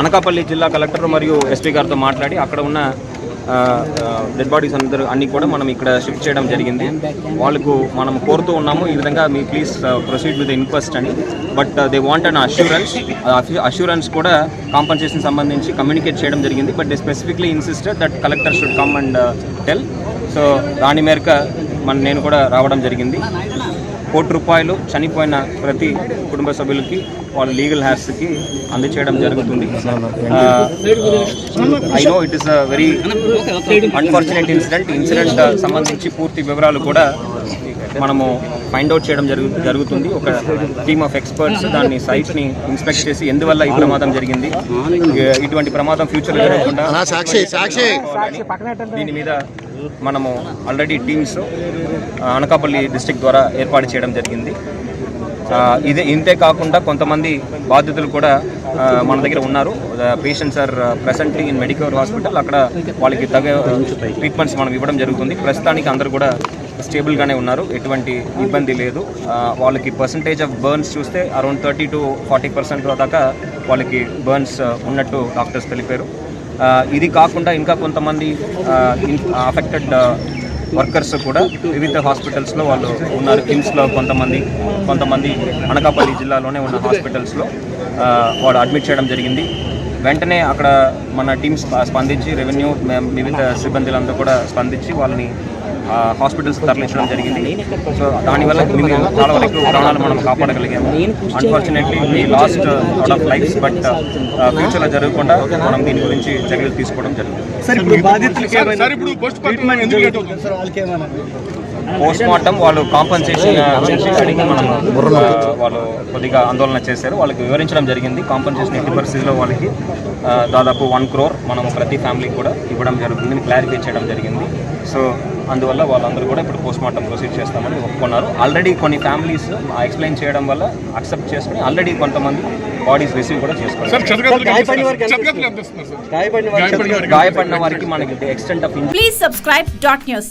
అనకాపల్లి జిల్లా కలెక్టర్ మరియు ఎస్పీ గారితో మాట్లాడి అక్కడ ఉన్న డెడ్ బాడీస్ అందరూ అన్ని కూడా మనం ఇక్కడ షిఫ్ట్ చేయడం జరిగింది. వాళ్ళకు మనం కోరుతూ ఉన్నాము ఈ విధంగా మీ ప్లీజ్ ప్రొసీడ్ విత్ ఇన్క్వెస్ట్ అని. But they want an assurance assurance కూడా కాంపన్సేషన్ సంబంధించి కమ్యూనికేట్ చేయడం జరిగింది. But they specifically insisted that collector should come and tell so దాని మేరకు మన నేను కూడా రావడం జరిగింది. కోటి రూపాయలు చనిపోయిన ప్రతి కుటుంబ సభ్యులకి వాళ్ళ లీగల్ హ్యార్స్కి అందచేయడం జరుగుతుంది. I know it is a very unfortunate incident. Incident సంబంధించి పూర్తి వివరాలు కూడా మనము ఫైండ్ అవుట్ చేయడం జరుగు జరుగుతుంది. ఒక టీమ్ ఆఫ్ ఎక్స్పర్ట్స్ దాన్ని సైట్ని ఇన్స్పెక్ట్ చేసి ఎందువల్ల ఈ ప్రమాదం జరిగింది? ఇటువంటి ప్రమాదం ఫ్యూచర్లో జరగకుండా సాక్షి సాక్షి. దీని మీద మనము ఆల్రెడీ టీమ్స్ అనకాపల్లి డిస్టిక్ ద్వారా ఏర్పాటు చేయడం జరిగింది. ఇదే ఇంతే కాకుండా కొంతమంది బాధితులు కూడా మన దగ్గర ఉన్నారు. Patients are presently in medical hospital అక్కడ వాళ్ళకి తగ్గ ట్రీట్మెంట్స్ మనం ఇవ్వడం జరుగుతుంది. ప్రస్తుతానికి అందరూ కూడా స్టేబుల్గానే ఉన్నారు. ఎటువంటి ఇబ్బంది లేదు. వాళ్ళకి పర్సంటేజ్ ఆఫ్ బర్న్స్ చూస్తే around thirty to forty percent దాకా వాళ్ళకి బర్న్స్ ఉన్నట్టు డాక్టర్స్ తెలిపారు. ఇది కాకుండా ఇంకా కొంతమంది అఫెక్టెడ్ వర్కర్స్ కూడా వివిధ హాస్పిటల్స్లో వాళ్ళు ఉన్నారు. కిమ్స్లో కొంతమంది కొంతమంది అనకాపల్లి జిల్లాలోనే ఉన్న హాస్పిటల్స్లో వాడు వాళ్ళు అడ్మిట్ చేయడం జరిగింది. వెంటనే అక్కడ మన టీమ్స్ స్పందించి రెవెన్యూ వివిధ సిబ్బందులందరూ కూడా స్పందించి వాళ్ళని హాస్పిటల్స్ తరలించడం జరిగింది. సో దానివల్ల మేము చాలా వరకు ప్రాణాలు మనం కాపాడగలిగాము. Unfortunately we lost out of lives but ఫ్యూచర్లో జరగకుండా మనం దీని గురించి చర్యలు తీసుకోవడం జరుగుతుంది. సార్ ఇప్పుడు పోస్ట్ మార్టం వాళ్ళు కాంపన్సేషన్ గురించి అడిగి మనం వాళ్ళు కొద్దిగా ఆందోళన చేశారు. వాళ్ళకి వివరించడం జరిగింది. కాంపన్సేషన్ ఎట్టి పరిస్థితిలో వాళ్ళకి దాదాపు వన్ క్రోర్ మనం ప్రతి ఫ్యామిలీకి కూడా ఇవ్వడం జరుగుతుంది క్లారిఫై చేయడం జరిగింది. సో అందువల్ల వాళ్ళందరూ కూడా ఇప్పుడు పోస్ట్ మార్టం ప్రొసీడ్ చేస్తామని ఒప్పుకున్నారు. ఆల్రెడీ కొన్ని ఫ్యామిలీస్ ఎక్స్ప్లెయిన్ చేయడం వల్ల అక్సెప్ట్ చేసుకుని ఆల్రెడీ కొంతమంది బాడీస్ రిసీవ్ కూడా చేసుకున్నారు సార్ చెతగతులు గాయపడిన వారికి మనకి extent of Please subscribe dot news.